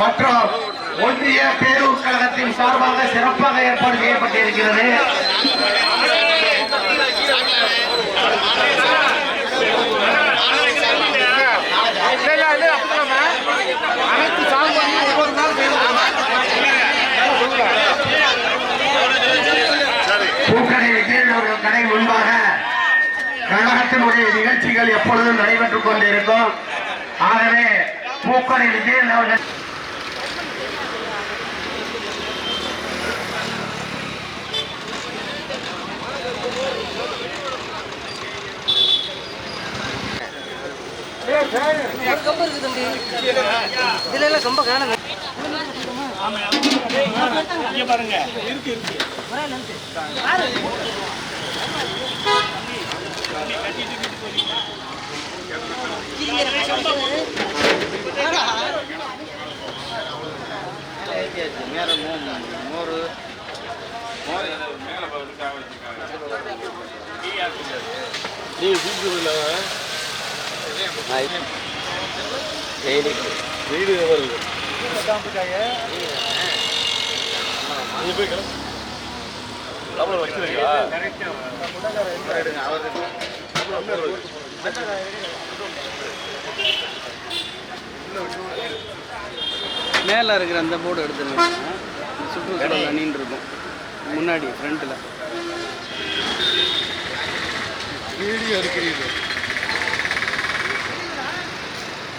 மற்றும் ஒன்றிய பேரூர் கழகத்தின் சார்பாக சிறப்பாக ஏற்பாடு செய்யப்பட்டிருக்கிறது. பூக்கடை விஜயநகர் கடை முன்பாக கழகத்தினுடைய நிகழ்ச்சிகள் எப்பொழுதும் நடைபெற்றுக் கொண்டிருக்கும். ஆகவே பூக்கடை அவர்கள் கம்பு இருக்கு தம்பி இதுல எல்லாம் கம்ப காணுங்க மேலே இருக்கிற அந்த போர்டு எடுத்துருங்க சுற்றுச்சூழல் அணின்னு இருக்கும் முன்னாடி ஃப்ரண்ட்டில் வீடியோ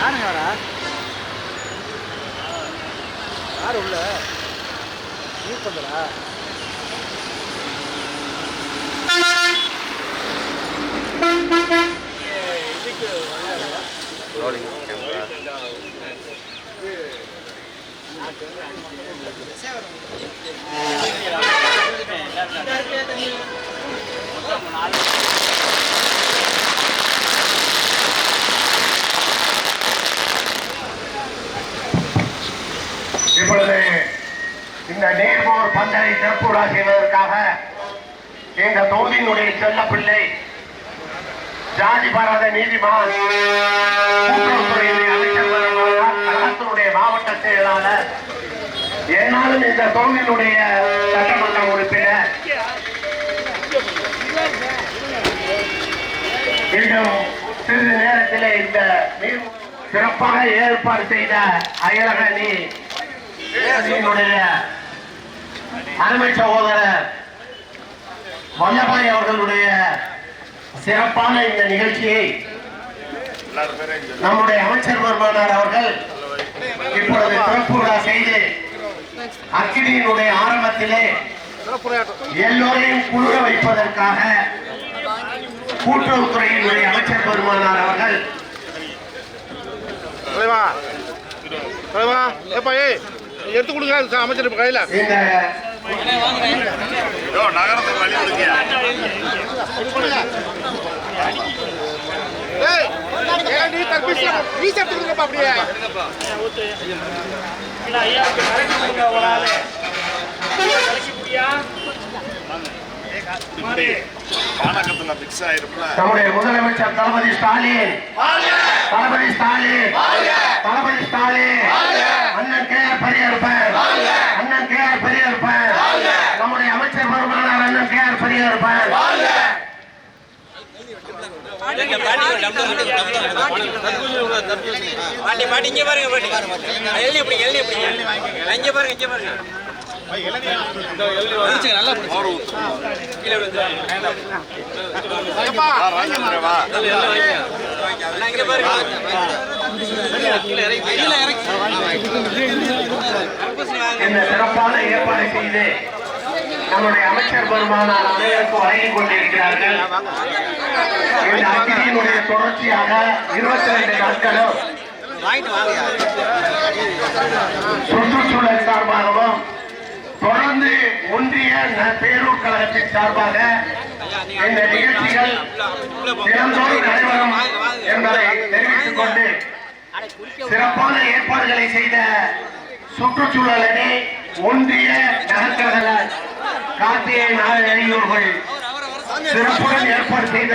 யாருங்க வரா யார் உள்ள நீ பண்ணுறா Thank you இந்த நீர்மோர் சிறப்புடா செய்வதற்காக இந்த தொகுதியினுடைய செல்ல பிள்ளை ஜாதி பாராத நீதிமான் அமைச்சர் மாவட்ட செயலாளர் என்னாலும் இந்த தொகுதியினுடைய சட்டமன்ற உறுப்பினர். இன்னும் சிறிது நேரத்திலே இந்த சிறப்பாக ஏற்பாடு செய்த அயலகணி அருமை சகோதரர் வல்லபாய் அவர்களுடைய சிறப்பான இந்த நிகழ்ச்சியை நம்முடைய அமைச்சர் பெருமானார் அவர்கள் இப்பொழுது சிறப்பு விழா செய்து அக்கினியினுடைய ஆரம்பத்திலே எல்லோரையும் குழுக வைப்பதற்காக கூட்டுறவுத்துறையினுடைய அமைச்சர் பெருமானார் அவர்கள் தலைவா. தலைவா. ஏப்பா ஏய். எடுத்து கொடுங்க அமைச்சர் இப்ப கையில. நகரத்துக்கு வழி நீ தப்பிச்சு நீ எடுத்து கொடுங்கப்பா அப்படியே. பானகத்துல பிக்ஸ் ஆயிருப்பல நம்முடைய முதலமைச்சர் தளபதி ஸ்டாலின். தளபதி ஸ்டாலின். தளபதி ஸ்டாலின். அண்ணன் கே பெரியப்பன் அண்ணன் கே பெரியப்பன் நம்முடைய அமைச்சர் பெருமானார் அண்ணன் கே பெரியப்பன் பாட்டி பாட்டி இங்க பாருங்க பாட்டி. எழுதி எப்படி எழுதி எப்படி இங்க பாருங்க இங்க பாருங்க. இந்த சிறப்பான ஏற்பாடு செய்து நம்முடைய அமைச்சர் பெருமானார் அனைவருக்கும் வழங்கிக் கொண்டிருக்கிறார்கள். இந்த அக்கினியினுடைய தொடர்ச்சியாக இருபத்தி ரெண்டு நாட்களும் சுற்றுச்சூழல் சார்பாகவும் தொடர்ந்து ஒன்றிய பேரூர் கழகத்தின் சார்பாக இந்த நிகழ்ச்சிகள் தினந்தோறும் நடைபெறும் என்பதை தெரிவித்துக் கொண்டு சிறப்பான ஏற்பாடுகளை செய்த சுற்றுச்சூழல் அணி ஒன்றிய நகர்கழக கார்த்திகை நாயகர்கள் சிறப்புடன் ஏற்பாடு செய்த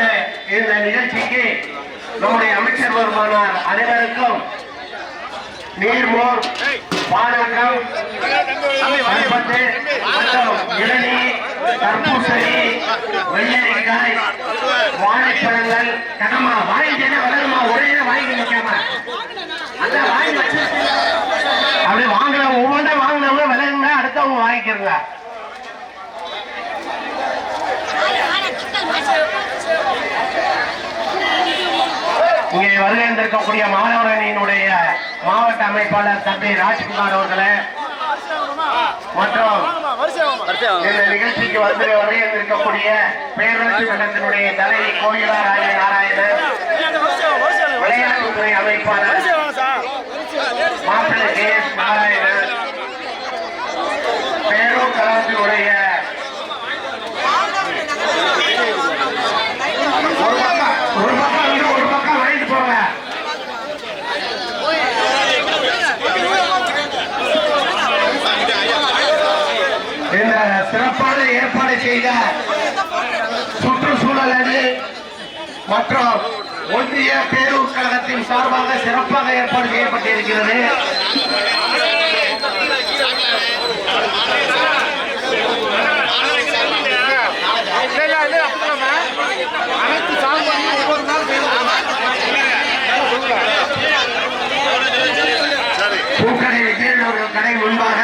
இந்த நிகழ்ச்சிக்கு நம்முடைய அமைச்சர் வருமானார் அனைவருக்கும் நீர்மோர் பானகம் சர்பத்து மற்றும் இளநீ தர்பூசணி வெள்ளரிக்காய் வாழைப்பழங்கள் கனமா வாங்கிட்டே வரணுமா ஒரே வாங்கி நிற்காம அதான் வாங்கி வச்சு அப்படி வாங்குறவங்க ஒவ்வொன்றா வாங்கினவங்க விலகுங்க அடுத்தவங்க வாங்கிக்கிறங்க. இங்கே வருகை இருந்திருக்கக்கூடிய மாணவர் மாவட்ட அமைப்பாளர் தம்பி ராஜ்குமார் அவர்களே. மற்றும் இந்த நிகழ்ச்சிக்கு வந்து வருகை இருந்திருக்கக்கூடிய பேரூராட்சி மன்றத்தினுடைய தலைவி கோயிலா ராஜே நாராயணன் விளையாட்டுத்துறை அமைப்பாளர் மாப்பிள்ளை கே எஸ் நாராயணன் பேரூர் கழகத்தினுடைய ஒரு பக்கம் ஒரு பக்கம் வந்து ஒரு பக்கம் வாங்கிட்டு போங்க இந்த சிறப்பான ஏற்பாடு செய்த சுற்றுச்சூழல் அணி மற்றும் ஒன்றிய பேரூர் கழகத்தின் சார்பாக சிறப்பாக ஏற்பாடு செய்யப்பட்டிருக்கிறது. அனைத்து சாகுபடியும் ஒரு பூக்கடை கடை முன்பாக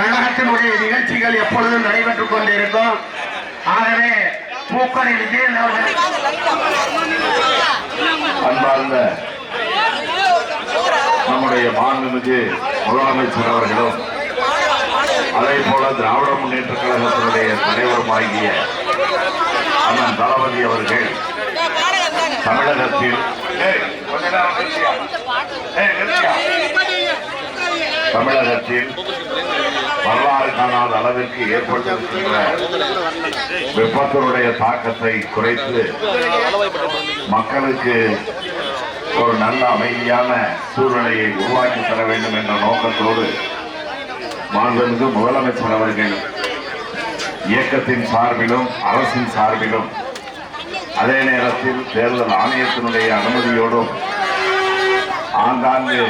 கழகத்தினுடைய நிகழ்ச்சிகள் எப்பொழுதும் நடைபெற்றுக் கொண்டிருக்கும். ஆகவே பூக்கடை விஜயன் அவர்கள் அன்பார்ந்த நம்முடைய மாண்புமிகு முதலமைச்சர் அவர்களும் அதே போல திராவிட முன்னேற்ற கழகத்தினுடைய தலைவருமாகிய அண்ணன் தளபதி அவர்கள் தமிழகத்தில் தமிழகத்தில் வரலாறு காணாத அளவிற்கு ஏற்பட்டிருக்கின்ற விபத்தினுடைய தாக்கத்தை குறைத்து மக்களுக்கு ஒரு நல்ல அமைதியான சூழ்நிலையை உருவாக்கி தர வேண்டும் என்ற நோக்கத்தோடு மாண்புமிகு முதலமைச்சர் அவர்கள் இயக்கத்தின் சார்பிலும் அரசின் சார்பிலும் அதே நேரத்தில் தேர்தல் ஆணையத்தினுடைய அனுமதியோடும் ஆங்காங்கு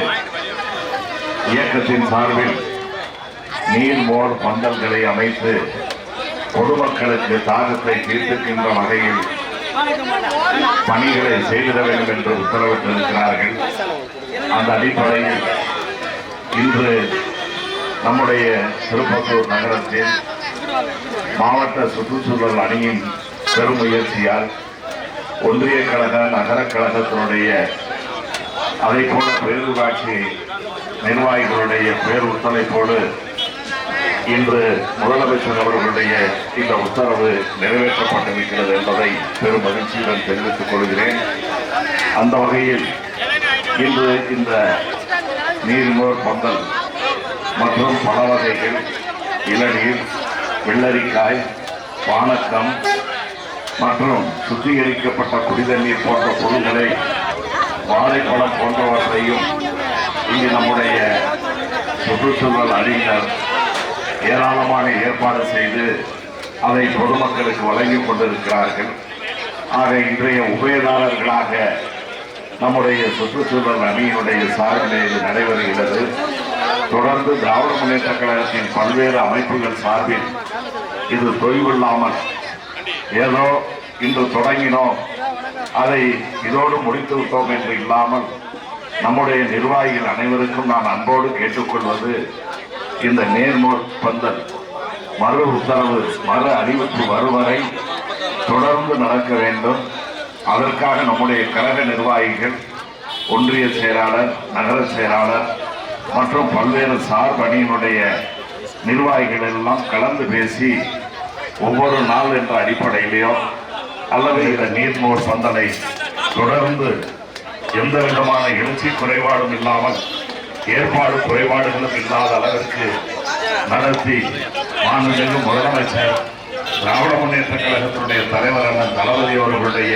இயக்கத்தின் சார்பில் நீர்மோர் பந்தல்களை அமைத்து பொதுமக்களுக்கு தாகத்தை தீர்த்துக்கின்ற வகையில் பணிகளை செய்திட வேண்டும் என்று உத்தரவிட்டிருக்கிறார்கள். அந்த அடிப்படையில் இன்று நம்முடைய திருப்பத்தூர் நகரத்தில் மாவட்ட சுற்றுச்சூழல் அணியின் பெருமுயற்சியால் ஒன்றிய கழக நகர கழகத்தினுடைய அதை போல பேரூராட்சி நிர்வாகிகளுடைய பேர் ஒத்துழைப்போடு இன்று முதலமைச்சர் அவர்களுடைய இந்த உத்தரவு நிறைவேற்றப்பட்டிருக்கிறது என்பதை பெரும் மகிழ்ச்சியுடன் தெரிவித்துக் கொள்கிறேன். அந்த வகையில் இன்று இந்த நீர்மோர் பந்தல் மற்றும் பல வகைகள் இளநீர் வெள்ளரிக்காய் பானக்கம் மற்றும் சுத்திகரிக்கப்பட்ட குடிதண்ணீர் போன்ற பொருள்களை வாழைப்பழம் போன்றவற்றையும் இங்கு நம்முடைய சுற்றுச்சூழல் அறிஞர் ஏராளமான ஏற்பாடு செய்து அதை பொதுமக்களுக்கு வழங்கிக் கொண்டிருக்கிறார்கள். ஆக இன்றைய உபயதாரர்களாக நம்முடைய சுற்றுச்சூழல் அணியினுடைய சார்பிலே இது நடைபெறுகிறது. தொடர்ந்து திராவிட முன்னேற்ற கழகத்தின் பல்வேறு அமைப்புகள் சார்பில் இது தொய்வில்லாமல் ஏதோ இன்று தொடங்கினோம். அதை இதோடு முடித்து விட்டோம் என்று இல்லாமல் நம்முடைய நிர்வாகிகள் அனைவருக்கும் நான் அன்போடு கேட்டுக்கொள்வது இந்த நேர்மோர் பந்தல் மறு உத்தரவு மறு அறிவிப்பு வருவரை தொடர்ந்து நடக்க வேண்டும். அதற்காக நம்முடைய கழக நிர்வாகிகள் ஒன்றிய செயலாளர் நகர செயலாளர் மற்றும் பல்வேறு சார் பணியினுடைய நிர்வாகிகள் எல்லாம் கலந்து பேசி ஒவ்வொரு நாள் என்ற அடிப்படையிலேயோ அல்லது இந்த நீர்மோர் பந்தலை தொடர்ந்து எந்த விதமான எழுச்சி குறைபாடும் இல்லாமல் ஏற்பாடு குறைபாடுகளும் இல்லாத அளவிற்கு நடத்தி மாண்புமிகு முதலமைச்சர் திராவிட முன்னேற்ற கழகத்தினுடைய தலைவர் அண்ணன் தளபதி அவர்களுடைய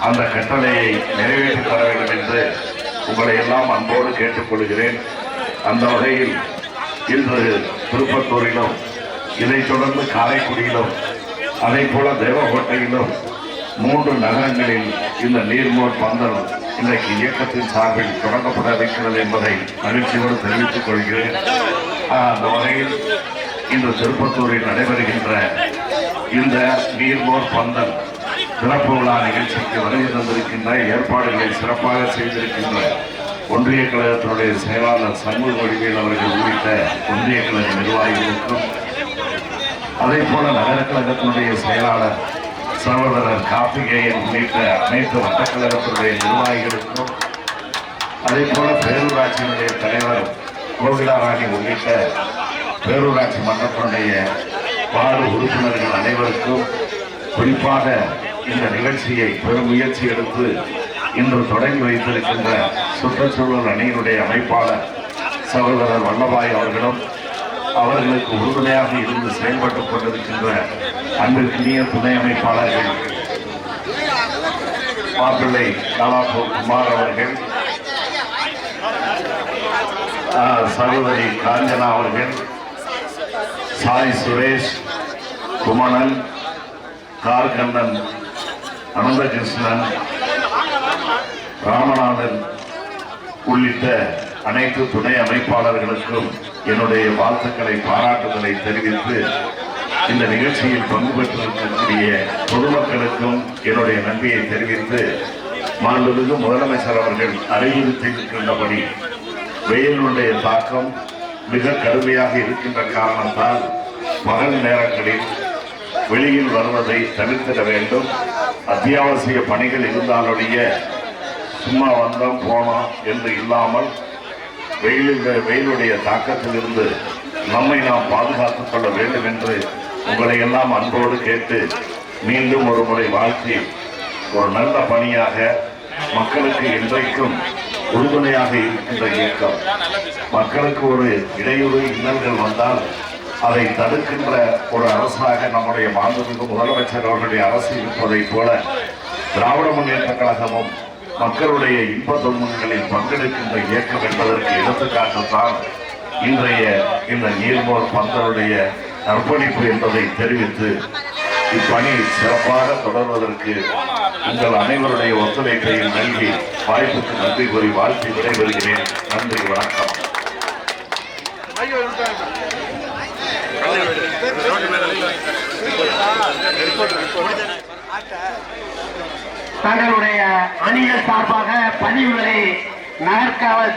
அந்த கட்டளையை நிறைவேற்றி தர வேண்டும் என்று உங்களை எல்லாம் அன்போடு கேட்டுக்கொள்கிறேன் அந்த வகையில் இன்று திருப்பத்தூரிலும் இதைத் தொடர்ந்து காரைக்குடியிலும் அதே போல தேவகோட்டையிலும் மூன்று நகரங்களில் இந்த நீர்மோர் பந்தல் இன்றைக்கு இயக்கத்தின் சார்பில் தொடங்கப்பட இருக்கிறது என்பதை மகிழ்ச்சியோடு தெரிவித்துக் கொள்கிறேன். அந்த வகையில் இன்று திருப்பத்தூரில் நடைபெறுகின்ற இந்த நீர்மோர் பந்தல் சிறப்பு விழா நிகழ்ச்சிக்கு வருகை தந்திருக்கின்ற ஏற்பாடுகளை சிறப்பாக செய்திருக்கின்ற ஒன்றிய கழகத்தினுடைய செயலாளர் சண்முக வடிவேல் அவர்கள் உள்ளிட்ட ஒன்றிய கழக நிர்வாகிகளுக்கும் அதே போல நகர கழகத்தினுடைய செயலாளர் சகோதரர் கார்த்திகேயன் உள்ளிட்ட அனைத்து வட்டக்கழகத்தினுடைய நிர்வாகிகளுக்கும் அதே போல பேரூராட்சியினுடைய தலைவர் கோவிலாராணி உள்ளிட்ட பேரூராட்சி மன்றத்தினுடைய வார்டு உறுப்பினர்கள் அனைவருக்கும் குறிப்பாக இந்த நிகழ்ச்சியை பெரும் முயற்சி எடுத்து இன்று தொடங்கி வைத்திருக்கின்ற சுற்றுச்சூழல் அணியினுடைய அமைப்பாளர் சகோதரர் வல்லபாய் அவர்களும் அவர்களுக்கு உறுதுணையாக இருந்து செயல்பட்டுக் கொண்டிருக்கின்ற அன்பிற்கினிய துணை அமைப்பாளர்கள் மாப்பிள்ளை கலாபு குமார் அவர்கள் சகோதரி காஞ்சனா அவர்கள் சாய் சுரேஷ் குமணன் கார்கண்ணன் அனந்தகிருஷ்ணன் ராமநாதன் உள்ளிட்ட அனைத்து துணை அமைப்பாளர்களுக்கும் என்னுடைய வாழ்த்துக்களை பாராட்டுதலை தெரிவித்து இந்த நிகழ்ச்சியில் பங்கு பெற்றிருக்கக்கூடிய பொதுமக்களுக்கும் என்னுடைய நன்றியை தெரிவித்து மாண்புமிகு முதலமைச்சர் அவர்கள் அறிவுறுத்தியிருக்கின்றபடி வெயிலுடைய தாக்கம் மிக கடுமையாக இருக்கின்ற காரணத்தால் பகல் நேரங்களில் வெளியில் வருவதை தவிர்த்திட வேண்டும். அத்தியாவசிய பணிகள் இருந்தாலுடைய சும்மா வந்தோம் போனோம் என்று இல்லாமல் வெயிலில் வெயிலுடைய தாக்கத்திலிருந்து நம்மை நாம் பாதுகாத்துக் கொள்ள வேண்டும் என்று உங்களை எல்லாம் அன்போடு கேட்டு மீண்டும் ஒரு முறை வாழ்த்தி ஒரு நல்ல பணியாக மக்களுக்கு இன்றைக்கும் உறுதுணையாக இருக்கின்ற இயக்கம். மக்களுக்கு ஒரு இடையூறு இன்னல்கள் வந்தால் அதை தடுக்கின்ற ஒரு அரசாக நம்முடைய மாண்புமிகு முதலமைச்சர் அவர்களுடைய அரசு இருப்பதைப் போல திராவிட முன்னேற்ற கழகமும் மக்களுடைய இன்ப துன்பங்களில் பங்கெடுக்கின்ற இயக்கம் என்பதற்கு எடுத்துக்காட்டுத்தான் இன்றைய இந்த நீர்மோர் பந்தருடைய அர்ப்பணிப்பு என்பதை தெரிவித்து இப்பணி சிறப்பாக தொடர்வதற்கு உங்கள் அனைவருடைய ஒத்துழைப்பையும் நல்கி வாய்ப்புக்கு நன்றி கூறி வாழ்த்து விடைபெறுகிறேன். நன்றி வணக்கம். ஐயோ தங்களுடைய அணிகள் சார்பாக பதிவுகளை நகர்காவல்